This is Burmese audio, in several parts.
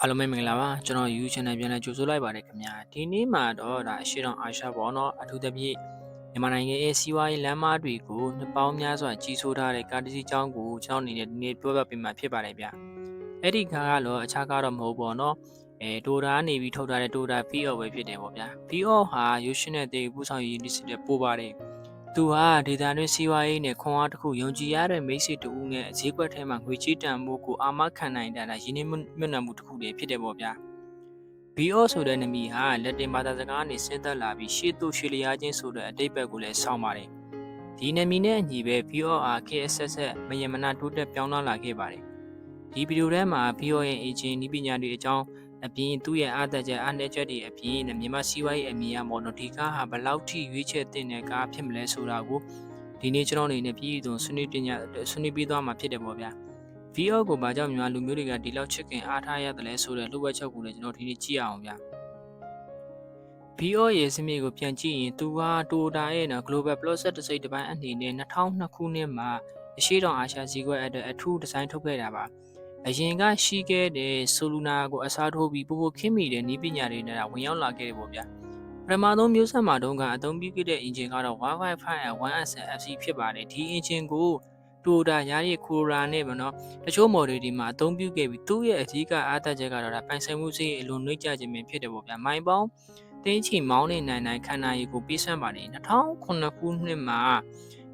အားလုံးပဲမင်္ဂလာပါကျွန်တော် YouTube channel ပြန်လည်ကြိုဆိုလိုက်ပါတယ်ခင်ဗျာဒီနေ့မှာတော့ဒါအရှိတောင်အာရှပေါ့နော်အထူးသဖြင့်မြန်မာနိုင်ငံရဲ့စီးပွားရေးလမ်းမတွေကိုနှစ်ပေါင်းများစွာကြီးစိုးထားတဲ့ကားတစ်စီးချောင်းကိုကျွန်တော်အနေနဲ့ဒီနေ့ပြောပြပေးမှာဖြစ်ပါတယ်ဗျအဲ့ဒီကားကတော့အခြားကားတော့မဟုတ်ပေါ့နော်အဲတိုတာနေပြီးထုတ်ထားတဲ့တိုတာ VO ပဲဖြစ်တယ်ပေါ့ဗျာ VO ဟာရုပ်ရှင်နဲ့တေပူဆောင်ရည်ဒီစစ်တဲ့ပို့ပါတယ် သူဟာဒေတာတွင်းစီးပွားရေးနဲ့ခွန်အားတစ်ခုယုံကြည်ရတဲ့မိတ်ဆွေတူဦးနဲ့ဈေးကွက်ထဲမှာငွေချေးတန်မှုကိုအာမခံနိုင်တဲ့ရင်းနှီးမြှုပ်နှံမှုတစ်ခုတည်းဖြစ်တယ်ပေါ့ဗျာ BO ဆိုတဲ့နမီဟာလက်တင်ဘာသာစကားနဲ့ဆင်းသက်လာပြီးရှေ့သို့ရှေ့လျားချင်းဆိုတဲ့အတိတ်ဘက်ကိုလည်းဆောင်းပါတယ်ဒီနမီနဲ့အညီပဲ BO အား KSS မယမနာတိုးတက်ပြောင်းလဲလာခဲ့ပါတယ်ဒီဗီဒီယိုထဲမှာ BO ရဲ့ agent ဤပညာတွေအကြောင်း အပြင်သူ့ရဲ့အားသက်ချက်အားနည်းချက်တွေအပြင်နဲ့မြန်မာစီးပွားရေးအမြင်အမော်နော်ဒီကားဟာဘယ်လောက်ထိရွေးချယ်တင်တဲ့ကားဖြစ်မလဲဆိုတာကိုဒီနေ့ကျွန်တော်အနေနဲ့ပြည်သူဆွေးနွေးပညာဆွေးနွေးပြီးသွားမှာဖြစ်တယ်ပေါ့ဗျာ VO ကိုဘာကြောင့်မြန်မာလူမျိုးတွေကဒီလောက်ချစ်ခင်အားထားရတယ်လဲဆိုတဲ့လှုပ်ဝက်ချက်ကိုလည်းကျွန်တော်ဒီနေ့ကြည့်အောင်ဗျာ VO ရဲ့စမြင့်ကိုပြန်ကြည့်ရင်သူက Toyota ရဲ့နော် Global Plus တစ်စိတ်တစ်ပိုင်းအနေနဲ့2002ခုနှစ်မှာအရှိတောင်အာရှဈေးကွက်အတွက်အထူးဒီဇိုင်းထုတ်ခဲ့တာပါ အရင်ကရှိခဲ့တဲ့ Soluna ကိုအစားထိုးပြီးပိုပိုခင်းမိတဲ့နည်းပညာတွေနဲ့ဝင်ရောက်လာခဲ့တယ်ပေါ့ဗျာပထမဆုံးမျိုးဆက်မှာတုန်းကအသုံးပြုခဲ့တဲ့ engine ကတော့ Wi-Fi 5 1S FC ဖြစ်ပါတယ်ဒီ engine ကိုတိုတာရာရီကိုရာနဲ့ဗောနော်တချို့ model တွေမှာအသုံးပြုခဲ့ပြီးသူ့ရဲ့အဓိကအားသက်ချက်ကတော့ဒါပိုင်ဆိုင်မှုစိတ်အလွန်နှိမ့်ကျခြင်းပဲဖြစ်တယ်ပေါ့ဗျာမိုင်ပေါင်းတင်းချီမောင်းနေနိုင်နိုင်ခန္ဓာရည်ကိုပြေးဆွမ်းပါတယ်2009ခုနှစ်မှာ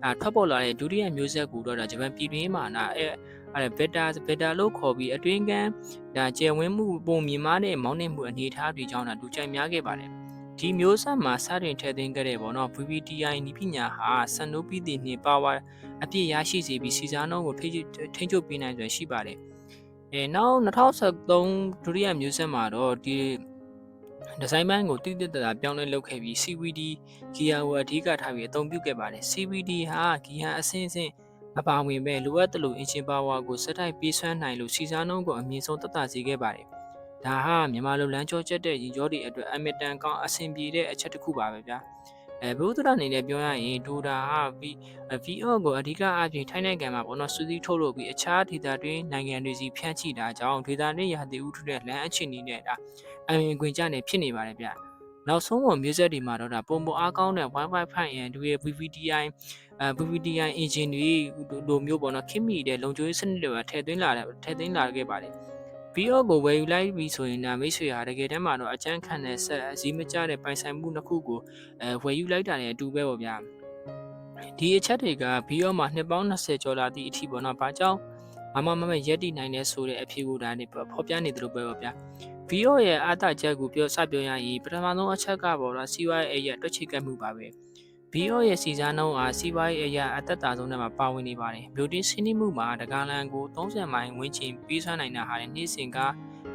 ဒါထွက်ပေါ်လာတဲ့ဒုတိယမျိုးဆက်ကူတော့ဒါဂျပန်ပြည်တွင်းမှာနာအဲ အဲဘက်တာဘက်တာလို့ခေါ်ပြီးအတွင်းကန်းဒါကျယ်ဝန်းမှုပုံမြင်မားတဲ့မောင်းနှင်မှုအနေအထားတွေကြောင့်ဒါလူကြိုက်များခဲ့ပါတယ်ဒီမျိုးဆက်မှာစတင်ထည့်သွင်းခဲ့တဲ့ပေါ့နော် VVTI နီးပညာဟာစံနိုးပြီးတည်နေပါဝါအပြည့်ရရှိစေပြီးစီစားနှုန်းကိုထိထိချုပ်ပေးနိုင်စွမ်းရှိပါတယ်။အဲနောက်2013ဒုတိယမျိုးဆက်မှာတော့ဒီဒီဇိုင်းပိုင်းကိုတိတိကျကျပြောင်းလဲလုပ်ခဲ့ပြီး CVD Gear ကိုအဓိကထားပြီးအသုံးပြုခဲ့ပါတယ်။ CVD ဟာ Gear အဆင့်ဆင့် မပါဝင်ပဲလိုအပ်သလို engine power ကိုစက်တိုက်ပြေးဆွမ်းနိုင်လို့စီစားနှုန်းကိုအမြင့်ဆုံးသက်သာစေခဲ့ပါတယ်။ဒါဟာမြန်မာလိုလမ်းကျော်ကျက်တဲ့ရင်ကျော်တွေအတွက်အမတန်ကောင်းအဆင်ပြေတဲ့အချက်တစ်ခုပါပဲဗျာ။အဲဘုဒ္ဓရအနေနဲ့ပြောရရင်ဒူတာဟာ V VO ကိုအဓိကအပြင်ထိုင်းနိုင်ငံမှာပေါ့နော်စူးစီးထုတ်လုပ်ပြီးအခြားဒေသတွင်းနိုင်ငံတွေစီဖြန့်ချိတာကြောင့်ဒေသတွင်းရာသီဥတုတဲ့လမ်းအခြေအနေနဲ့ဒါအမြင်ကွင်ကြနေဖြစ်နေပါတယ်ဗျနောက်ဆုံးပေါ်မျိုးဆက်တွေမှာတော့ဒါပုံပေါ်အားကောင်းတဲ့ Wi-Fi ဖိုင်ရန်တို့ရဲ့ VVDI အဲ VVDI engine တွေလိုမျိုးပေါ့နော်ခင်မိတဲ့လုံခြုံရေးစနစ်တွေထည့်သွင်းလာတဲ့ထည့်သွင်းလာခဲ့ပါတယ် VO ကိုဝယ်ယူလိုက်ပြီဆိုရင်ဒါမိတ်ဆွေဟာတကယ်တမ်းမှာတော့အကျန်းခံတဲ့ဆက်အစည်းမကျတဲ့ပိုင်ဆိုင်မှုနှစ်ခုကိုအဲဝယ်ယူလိုက်တာနဲ့အတူပဲပေါ့ဗျာဒီအချက်တွေက VO မှာနှစ်ပေါင်း20ကျော်လာသည့်အထိပေါ့နော်ဘာကြောင့်မမမမရက်တည်နိုင်တဲ့ဆိုတဲ့အဖြစ်ကိုဒါနေဖော်ပြနေတယ်လို့ပဲပေါ့ဗျာ VO ရဲ့အာတာချက်ကိုပြောစပြောရရင်ပထမဆုံးအချက်ကပေါ့နော် CYA ရဲ့တွက်ချိကတ်မှုပါပဲ BO ရဲ့စီစားနှုန်းအားစီးပွားရေးအရာအသက်တာဆုံးထဲမှာပါဝင်နေပါတယ်။မြို့တင်းစီးနှီးမှုမှာတကားလန်ကို30မိုင်ဝန်းကျင်ပြီးဆွမ်းနိုင်တာဟာလည်းနေ့စဉ်က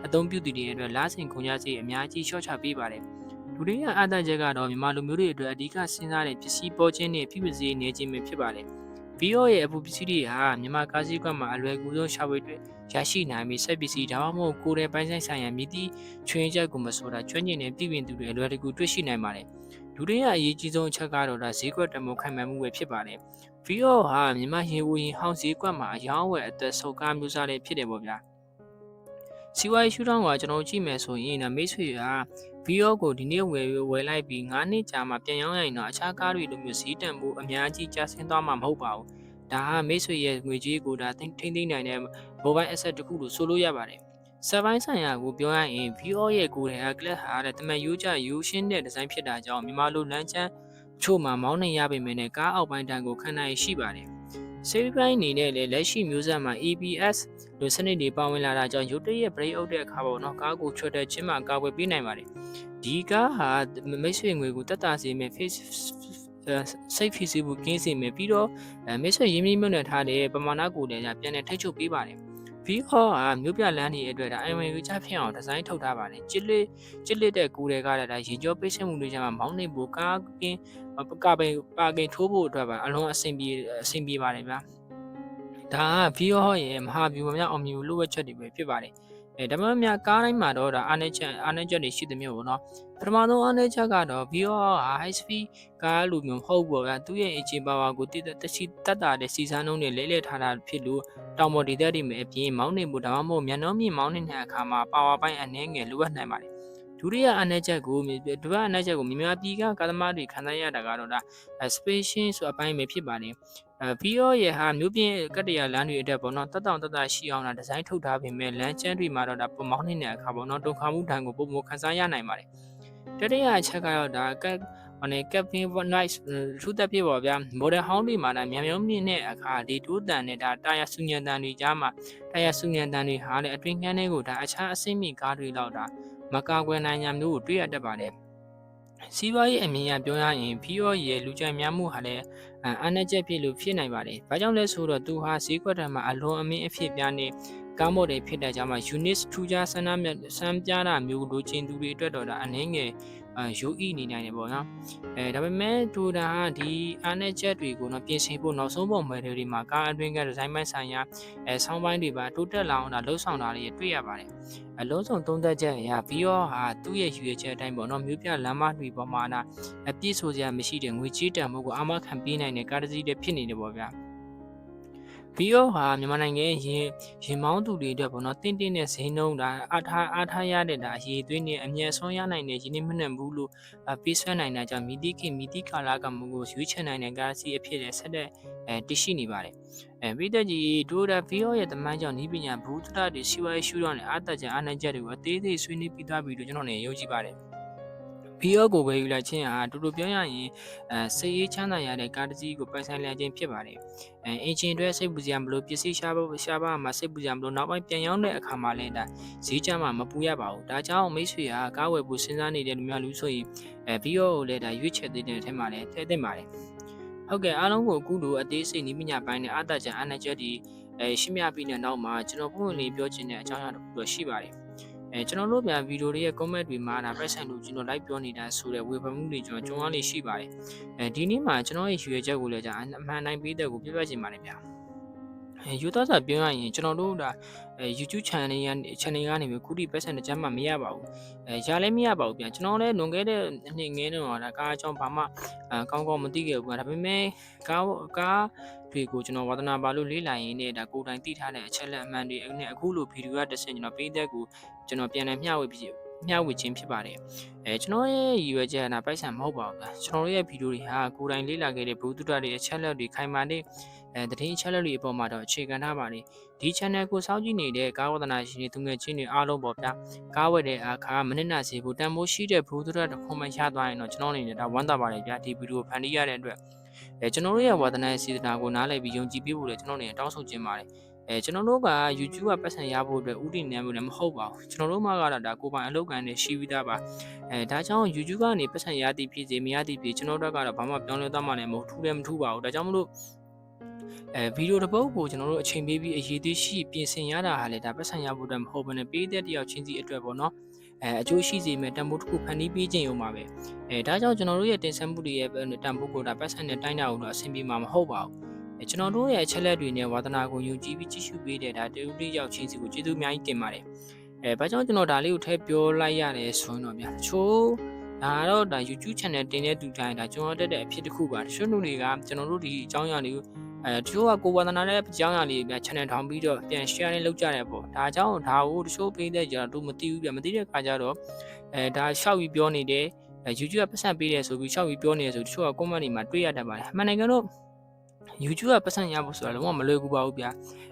အသုံးပြုသူတွေအတွက်လားစင်ကုန်ကြစီအများကြီးလျှော့ချပေးပါတယ်။လူတွေရဲ့အသက်ချက်ကတော့မြန်မာလူမျိုးတွေအတွက်အဓိကစဉ်းစားတဲ့ပစ္စည်းပေါ်ခြင်းနဲ့ဖိပစည်းနေခြင်းပဲဖြစ်ပါတယ်။ BO ရဲ့အပူပစ္စည်းတွေဟာမြန်မာကားစည်းကွက်မှာအလွယ်ကူဆုံးရှာဖွေတွေ့ရရှိနိုင်ပြီးဆက်ပစ္စည်းဒါမှမဟုတ်ကိုယ်ရဲ့ပိုင်းဆိုင်ဆိုင်ရာမြည်သည့်ချွင်းချက်ကိုမဆိုတာကျွမ်းကျင်တဲ့ပြည်ပင်သူတွေအလွယ်တကူတွေ့ရှိနိုင်ပါတယ်။ ဒုတိယအရေးကြီးဆုံးအချက်ကတော့ဒါဈေးကွက်တမိုခံမှန်မှုပဲဖြစ်ပါတယ်။ VO ဟာမြန်မာရေဝရင်ဟောင်းဈေးကွက်မှာအယောင်းဝယ်အသက်ဆုံးကားမျိုးစားလေးဖြစ်တယ်ပေါ့ဗျာ။စီဝိုင်းရှူတောင်းကကျွန်တော်ကြည့်မယ်ဆိုရင်မိတ်ဆွေက VO ကိုဒီနေ့ဝယ်ဝယ်လိုက်ပြီး9နှစ်ကြာမှပြန်ရောင်းရရင်တော့အခြားကားတွေလိုမျိုးဈေးတန်ဖို့အများကြီးကျဆင်းသွားမှာမဟုတ်ပါဘူး။ဒါဟာမိတ်ဆွေရဲ့ငွေကြေးကိုဒါထိမ့်သိမ့်နိုင်တဲ့ mobile asset တစ်ခုလို့ဆိုလို့ရပါတယ်။ စပိုင်းဆိုင်ရာကိုပြောရရင် VO ရဲ့ကိုယ်တိုင်ကလပ်ဟာတဲ့တမန်ရိုးကြရိုးရှင်းတဲ့ဒီဇိုင်းဖြစ်တာကြောင့်မြန်မာလိုလမ်းချမ်းချို့မှာမောင်းနေရပေမဲ့ကားအောက်ပိုင်းတန်းကိုခံနိုင်ရှိပါတယ်။ save ပိုင်းအနေနဲ့လည်းလက်ရှိမျိုးဆက်မှာ ABS လိုစနစ်တွေပါဝင်လာတာကြောင့်ရုတ်တရက် brake အုပ်တဲ့အခါပေါ့နော်ကားကိုချွတ်တဲ့ချင်းမှာကာကွယ်ပေးနိုင်ပါတယ်။ဒီကားဟာမိတ်ဆွေငွေကိုတက်တာစေမဲ့ face စိတ်ဖြစ်စီမှုကင်းစေမယ်ပြီးတော့မိတ်ဆွေရင်းနှီးမြှုပ်နှံထားတဲ့ပမာဏကိုလည်းပြန်လည်ထိတ်ချုပ်ပေးပါတယ်။ V hall ကမြို့ပြလမ်းတွေအတွက်ဒါအိမ်ဝင်ကြဖြစ်အောင်ဒီဇိုင်းထုတ်ထားပါတယ်။ချစ်လစ်ချစ်လစ်တဲ့ကိုယ်တွေကလည်းဒါရေကြောပိတ်ဆက်မှုတွေကြောင့်မောင်းနေဖို့ကားကင်းကပင်ပါကင်ထိုးဖို့အတွက်ပါအလုံးအဆင်ပြေအဆင်ပြေပါတယ်ဗျာ။ ဒါက V hall ရဲ့မဟာဗျူမများအောင်မြင်လို့ဝက်ချက်တွေပဲဖြစ်ပါတယ်။အဲဒါမှမဟုတ်ကားတိုင်းမှာတော့ဒါအားနေချက်အားနေချက်တွေရှိသမျိုးပေါ့နော်ပထမဆုံးအားနေချက်ကတော့ VO ဟာ high speed ကားလိုမျိုးမဟုတ်ဘူးဗျာသူ့ရဲ့ engine power ကိုတည်တရှိတက်တာတဲ့စီစန်းနှုန်းတွေလဲလဲထားတာဖြစ်လို့တောင်ပေါ်ဒေသတွေမှာအပြင်မောင်းနေမှုဒါမှမဟုတ်မြန်နှုံးမြင့်မောင်းနေတဲ့အခါမှာ power ပိုင်းအနည်းငယ်လိုအပ်နိုင်ပါတယ်ဒုတိယအနေချက်ကိုဒုတိယအနေချက်ကိုမြများပြည်ကကာသမားတွေခံစားရတာကတော့ဒါ spacing ဆိုအပိုင်းပဲဖြစ်ပါတယ် အဲပြီးတော့ရဟာမြို့ပြင်ကတ္တရာလမ်းတွေအတွက်ပေါ့နော်တက်တောင်တက်တာရှိအောင်ဒါဒီဇိုင်းထုတ်ထားပေမဲ့လမ်းကျန်းတွေမှာတော့ဒါပုံမောင်းနေတဲ့အခါပေါ့နော်တုံခါမှုတန်ကိုပုံမခန်းစားရနိုင်ပါတယ်တတိယအချက်ကတော့ဒါကတ်ဟိုနေကပ်ပင်း nice ထူးသက်ပြပါဗျာ model hound တွေမှာဒါမြန်မြန်မြင့်တဲ့အခါဒီတိုးတန်နဲ့ဒါတာယာစုညံတန်တွေကြားမှာတာယာစုညံတန်တွေဟာလည်းအတွင်းခန်းတွေကိုဒါအခြားအဆင့်မြင့်ကားတွေလောက်ဒါမကာကွယ်နိုင်ညာမျိုးကိုတွေ့ရတတ်ပါတယ် စီးပွားရေးအမြင်အရပြောရရင်ဖီယောရဲ့လူကြိုက်များမှုဟာလည်းအနက်ချက်ဖြစ်လို့ဖြစ်နိုင်ပါတယ်။ဘာကြောင့်လဲဆိုတော့သူဟာဈေးကွက်ထဲမှာအလွန်အမင်းအဖြစ်ပြနေကားမော်ဒယ်ဖြစ်တဲ့ကြောင့်မှ unit ထူးခြားဆန္ဒမြစမ်းပြတာမျိုးလိုချင်သူတွေအတွက်တော့ဒါအနည်းငယ်အဲ ယူအီနေနိုင်တယ်ပေါ့နော်အဲဒါပေမဲ့ဒူတာကဒီအားနဲ့ချက်တွေကိုတော့ပြင်ဆင်ဖို့နောက်ဆုံးပုံမယ်တွေမှာကားအတွင်းကဒီဇိုင်းပိုင်းဆိုင်ရာအဲဆောင်းပိုင်းတွေပါတိုးတက်လာအောင်ဒါလှုပ်ဆောင်တာတွေတွေ့ရပါတယ်အလုံးစုံသုံးသက်ချက်အရာပြီးတော့ဟာသူ့ရဲ့ယူရချက်အတိုင်းပေါ့နော်မြို့ပြလမ်းမတွေပေါ်မှာနာအပြည့်ဆိုစရာမရှိတဲ့ငွေကြေးတန်ဖိုးကိုအာမခံပေးနိုင်တဲ့ကားတစ်စီးတွေဖြစ်နေတယ်ပေါ့ဗျာ ပြီးတော့ဟာမြန်မာနိုင်ငံရင်ရင်မောင်းသူတွေအတွက်ပေါ့နော်တင်းတင်းနဲ့ဇိမ်းနှုံးဒါအားထားအားထားရတဲ့ဒါအရေးသွေးနဲ့အမြတ်ဆုံးရနိုင်တဲ့ရင်းနှီးမြှုပ်နှံမှုလို့ပေးဆွဲနိုင်တာကြောင့်မိတိခင်မိတိကာလကမှုကိုရွေးချယ်နိုင်တဲ့ကားစီအဖြစ်နဲ့ဆက်တဲ့အဲတရှိနေပါတယ်အဲပြည်သက်ကြီးဒိုဒါဗီယောရဲ့တမိုင်းကြောင့်ဤပညာဘူးတရတွေစီဝါရေးရှုတော့နဲ့အာတကြံအာဏာချက်တွေကိုအသေးသေးဆွေးနွေးပြီးသားပြီလို့ကျွန်တော်နေယုံကြည်ပါတယ် ဖီယောကိုပဲယူလိုက်ခြင်းဟာတူတူပြောရရင်အဲစိတ်ရေးချမ်းသာရတဲ့ကားတစ်စီးကိုပိုင်ဆိုင်လျက်ခြင်းဖြစ်ပါတယ်။အဲအင်ဂျင်တွေစိတ်ပူစရာမလိုပစ္စည်းရှားဖို့ရှားပါမှာစိတ်ပူစရာမလိုနောက်ပိုင်းပြန်ရောက်တဲ့အခါမှာလည်းဒါဈေးချမ်းမှမပူရပါဘူး။ဒါကြောင့်မိတ်ဆွေဟာကားဝယ်ဖို့စဉ်းစားနေတဲ့လူများလူဆိုရင်အဲဖီယောကိုလည်းဒါရွေးချယ်သေးတဲ့အထက်မှာလည်းထည့်သင့်ပါတယ်။ဟုတ်ကဲ့အားလုံးကိုအခုလိုအသေးစိတ်နီးပညာပိုင်းနဲ့အသာချံအနာချက်ဒီအဲရှင်းပြပြီးတဲ့နောက်မှာကျွန်တော်ပုံမှန်လေးပြောချင်တဲ့အကြောင်းအရာတစ်ခုတော့ရှိပါတယ်။ အဲကျွန်တော်တို့ပြန်ဗီဒီယိုတွေရဲ့ comment တွေမှာဒါ press ဆိုင်လို့ကျွန်တော် live ပြောနေတာဆိုတဲ့ဝေဖန်မှုတွေကျွန်တော်ကြုံရလေးရှိပါတယ်အဲဒီနေ့မှာကျွန်တော်ရဲ့ရွေချက်ကိုလည်းじゃအမှန်တိုင်းပေးတဲ့ကိုပြပြချင်ပါတယ်ဗျာအဲ ယူသားစာပြောရရင်ကျွန်တော်တို့ဒါအဲ YouTube channel ရ channel ကနေပြီးခုထိပတ်စံတကြမ်းမှမရပါဘူးအဲရလည်းမရပါဘူးဗျာကျွန်တော်လည်းလွန်ခဲ့တဲ့နှစ်ငယ်တော့ဒါကားအကြောင်းဘာမှအကောင်းကောင်းမသိခဲ့ဘူးဗျာဒါပေမဲ့ကားကားတွေကိုကျွန်တော်ဝါသနာပါလို့လေ့လာရင်းနဲ့ဒါကိုယ်တိုင်သိထားတဲ့အချက်လက်အမှန်တွေနဲ့အခုလိုဗီဒီယိုကတစ်ဆင့်ကျွန်တော်ပေးတဲ့ကိုကျွန်တော်ပြန်လည်မျှဝေပြီး မျှဝေခြင်းဖြစ်ပါတယ်အဲကျွန်တော်ရဲ့ရည်ရွယ်ချက်ကပိုက်ဆံမဟုတ်ပါဘူးဗျာကျွန်တော်ရဲ့ဗီဒီယိုတွေဟာကိုယ်တိုင်လေ့လာခဲ့တဲ့ဘုဒ္ဓတွေအချက်လက်တွေခိုင်မာတဲ့အဲတတိယချက်လက်တွေအပေါ်မှာတော့အခြေခံထားပါတယ်ဒီ channel ကိုစောင့်ကြည့်နေတဲ့ကားဝဒနာရှင်တွေသူငယ်ချင်းတွေအားလုံးပေါ့ဗျာကားဝယ်တဲ့အခါမနစ်နာစီဖို့တန်ဖိုးရှိတဲ့ဘုဒ္ဓတစ်ခုမှရသွားရင်တော့ကျွန်တော်အနေနဲ့ဒါဝမ်းသာပါတယ်ဗျာဒီဗီဒီယိုဖန်တီးရတဲ့အတွက်အဲကျွန်တော်တို့ရဲ့ဝါသနာရဲ့စေတနာကိုနားလည်ပြီးယုံကြည်ပေးဖို့လည်းကျွန်တော်နေတောင်းဆိုခြင်းပါတယ် အဲကျွန်တော်တို့က YouTube ကပတ်စံရဖို့အတွက်ဥတည်နေမျိုးလည်းမဟုတ်ပါဘူးကျွန်တော်တို့မှကတော့ဒါကိုပိုင်အလုပ်ကန်နဲ့ရှိပြီးသားပါအဲဒါကြောင့် YouTube ကနေပတ်စံရသည်ဖြစ်စေမရသည်ဖြစ်ကျွန်တော်တို့ကတော့ဘာမှပြောင်းလဲသွားမှလည်းမဟုတ်ထူးလည်းမထူးပါဘူးဒါကြောင့်မလို့အဲဗီဒီယိုတစ်ပုဒ်ကိုကျွန်တော်တို့အချိန်ပေးပြီးအရေးသေးရှိပြင်ဆင်ရတာဟာလေဒါပတ်စံရဖို့အတွက်မဟုတ်ဘဲနဲ့ပေးတဲ့တယောက်ချင်းစီအတွက်ပေါ့နော်အဲအကျိုးရှိစေမဲ့တန်ဖိုးတစ်ခုဖန်တီးပေးခြင်းရုံပါပဲအဲဒါကြောင့်ကျွန်တော်တို့ရဲ့တင်ဆက်မှုတွေရဲ့တန်ဖိုးကိုဒါပတ်စံနဲ့တိုင်းတာကိုတော့အဆင်ပြေမှာမဟုတ်ပါဘူးအဲ ကျွန်တော်တို့ရဲ့အချက်လက်တွေနဲ့ဝါသနာကိုယုံကြည်ပြီးကြည့်ရှုပေးတဲ့ဒါတူတူရောက်ချင်းစီကိုကျေးဇူးအများကြီးတင်ပါတယ်အဲဘာကြောင့်ကျွန်တော်ဒါလေးကိုထည့်ပြောလိုက်ရတယ်ဆိုရင်တော့ဗျာတချို့ဒါတော့ဒါ YouTube channel တင်တဲ့သူတိုင်းဒါကျွန်တော်တက်တဲ့အဖြစ်တစ်ခုပါတချို့လူတွေကကျွန်တော်တို့ဒီအကြောင်းအရာတွေကိုအဲတချို့ကကိုဝါသနာနဲ့အကြောင်းအရာလေးပြန် channel ထောင်ပြီးတော့ပြန် share နဲ့လုပ်ကြတယ်ပေါ့ဒါကြောင့်ဒါကိုတချို့ပေးတဲ့ကြတော့သူမသိဘူးပြန်မသိတဲ့ခါကျတော့အဲဒါရှောက်ပြီးပြောနေတယ်အဲ YouTube ကပတ်စံပေးတယ်ဆိုပြီးရှောက်ပြီးပြောနေတယ်ဆိုတချို့က comment တွေမှာတွေ့ရတတ်ပါတယ်အမှန်တကယ်တော့ YouTube ကပတ်စံရဖို့ဆိုတာလုံးဝမလွယ်ကူပါဘူးဗျာ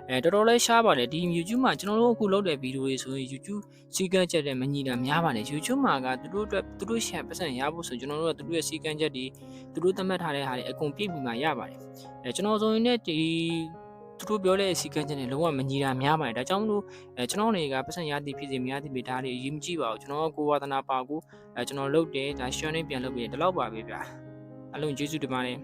အဲတော်တော်လေးရှားပါတယ်ဒီ YouTube မှာကျွန်တော်တို့အခုလုပ်တဲ့ဗီဒီယိုတွေဆိုရင် YouTube စီကန်းချက်တဲ့မညီတာများပါတယ် YouTube မှာကသူတို့အတွက်သူတို့ရှယ်ပတ်စံရဖို့ဆိုကျွန်တော်တို့ကသူတို့ရဲ့စီကန်းချက်တွေသူတို့သတ်မှတ်ထားတဲ့ဟာတွေအကုန်ပြည့်ပြီးမှရပါတယ်အဲကျွန်တော်ဆိုရင်လည်းဒီသူတို့ပြောတဲ့စီကန်းချက်တွေလုံးဝမညီတာများပါတယ်ဒါကြောင့်မလို့အဲကျွန်တော်တွေကပတ်စံရသည်ဖြစ်စေမရသည်ဖြစ်ဒါတွေအရေးမကြီးပါဘူးကျွန်တော်ကကိုဝါသနာပါကိုအဲကျွန်တော်လုပ်တယ်ဒါ share နဲ့ပြန်လုပ်ပြီးတယ်ဒီလောက်ပါပဲဗျာအလုံးကျေးဇူးတင်ပါတယ်